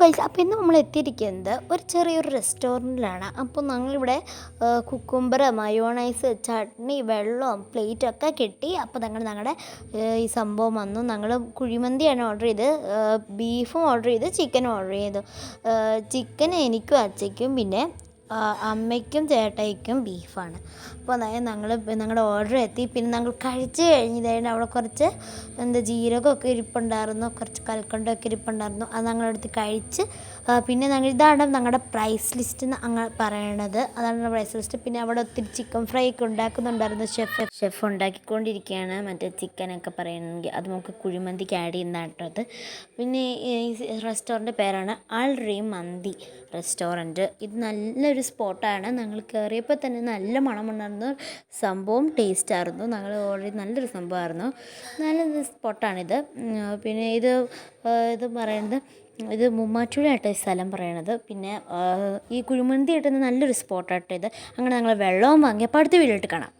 Guys അപ്പോൾ ഇന്ന് നമ്മൾ എത്തിയിരിക്കുന്നത് ഒരു ചെറിയൊരു റെസ്റ്റോറന്റിലാണ് അപ്പോൾ ഞങ്ങളിവിടെ കുക്കുംബർ മയോണൈസ് ചട്നി വെള്ളം പ്ലേറ്റൊക്കെ കിട്ടി അപ്പോൾ ഞങ്ങൾ ഞങ്ങളുടെ ഈ സംഭവം വന്നു. ഞങ്ങൾ കുഴിമന്തിയാണ് ഓർഡർ ചെയ്ത് ബീഫും ഓർഡർ ചെയ്ത് ചിക്കനും ഓർഡർ ചെയ്തു. ചിക്കൻ എനിക്കും അച്ചയ്ക്കും പിന്നെ അമ്മയ്ക്കും ചേട്ടായിക്കും ബീഫാണ്. അപ്പോൾ അതായത് ഞങ്ങൾ ഞങ്ങളുടെ ഓർഡർ എത്തി. പിന്നെ ഞങ്ങൾ കഴിച്ച് കഴിഞ്ഞതായിട്ട് അവിടെ കുറച്ച് എന്താ ജീരകമൊക്കെ ഇരിപ്പുണ്ടായിരുന്നു. കുറച്ച് കൽക്കണ്ടമൊക്കെ ഇരിപ്പുണ്ടായിരുന്നു. അത് ഞങ്ങളെടുത്ത് കഴിച്ച് പിന്നെ ഞങ്ങൾ ഇതാണ് ഞങ്ങളുടെ പ്രൈസ് ലിസ്റ്റ് എന്ന് അങ്ങ് പറയണത്. അതാണ് പ്രൈസ് ലിസ്റ്റ് പിന്നെ അവിടെ ഒത്തിരി ചിക്കൻ ഫ്രൈ ഒക്കെ ഉണ്ടാക്കുന്നുണ്ടായിരുന്നു ഷെഫ് ഷെഫ് ഉണ്ടാക്കിക്കൊണ്ടിരിക്കുകയാണ് മറ്റേ ചിക്കനൊക്കെ പറയണമെങ്കിൽ അത് നമുക്ക് കുഴിമന്തിക്ക് ആഡ് ചെയ്യുന്നതായിട്ടത് പിന്നെ ഈ റെസ്റ്റോറന്റ് പേരാണ് ആൾ റീ മന്തി റെസ്റ്റോറന്റ് ഇത് നല്ലൊരു സ്പോട്ടാണ്. ഞങ്ങൾ കയറിയപ്പോൾ തന്നെ നല്ല മണമുണ്ടായിരുന്നു സംഭവം ടേസ്റ്റ് ആയിരുന്നു ഞങ്ങൾ ഓൾറെഡി നല്ലൊരു സംഭവമായിരുന്നു. നല്ല സ്പോട്ടാണിത്. പിന്നെ ഇത് ഇത് പറയുന്നത് ഇത് മുമ്മാറ്റൂരായിട്ട് ഈ സ്ഥലം പറയണത്. പിന്നെ ഈ കുഴിമന്തി കിട്ടുന്ന നല്ലൊരു സ്പോട്ടായിട്ട് ഇത്. അങ്ങനെ ഞങ്ങൾ വെള്ളവും വാങ്ങി അപ്പോൾ അടുത്ത വീഡിയോ കാണാം.